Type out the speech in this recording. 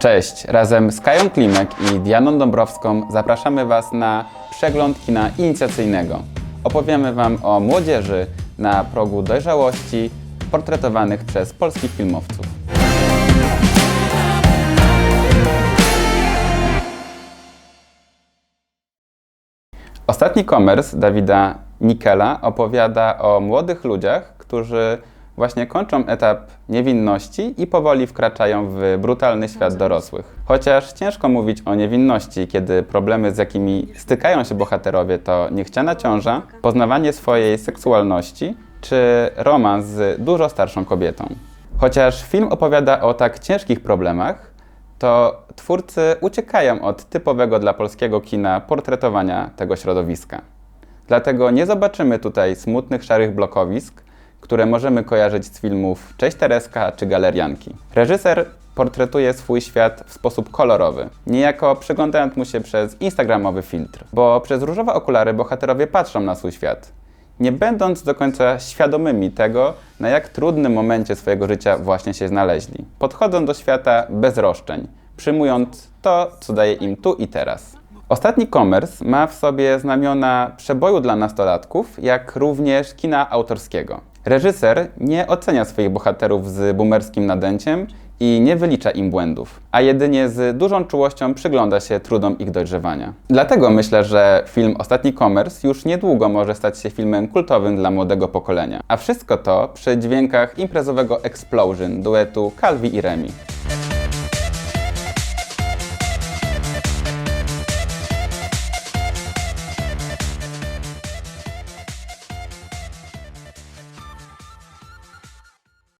Cześć, razem z Kają Klimek i Dianą Dąbrowską zapraszamy Was na przegląd kina inicjacyjnego. Opowiemy Wam o młodzieży na progu dojrzałości portretowanych przez polskich filmowców. Ostatni komers Dawida Nikela opowiada o młodych ludziach, którzy właśnie kończą etap niewinności i powoli wkraczają w brutalny świat dorosłych. Chociaż ciężko mówić o niewinności, kiedy problemy, z jakimi stykają się bohaterowie, to niechciana ciąża, poznawanie swojej seksualności czy romans z dużo starszą kobietą. Chociaż film opowiada o tak ciężkich problemach, to twórcy uciekają od typowego dla polskiego kina portretowania tego środowiska. Dlatego nie zobaczymy tutaj smutnych, szarych blokowisk, które możemy kojarzyć z filmów Cześć Tereska czy Galerianki. Reżyser portretuje swój świat w sposób kolorowy, niejako przyglądając mu się przez instagramowy filtr, bo przez różowe okulary bohaterowie patrzą na swój świat, nie będąc do końca świadomymi tego, na jak trudnym momencie swojego życia właśnie się znaleźli. Podchodzą do świata bez roszczeń, przyjmując to, co daje im tu i teraz. Ostatni komers ma w sobie znamiona przeboju dla nastolatków, jak również kina autorskiego. Reżyser nie ocenia swoich bohaterów z boomerskim nadęciem i nie wylicza im błędów, a jedynie z dużą czułością przygląda się trudom ich dojrzewania. Dlatego myślę, że film Ostatni Komers już niedługo może stać się filmem kultowym dla młodego pokolenia. A wszystko to przy dźwiękach imprezowego Explosion duetu Calvi i Remi.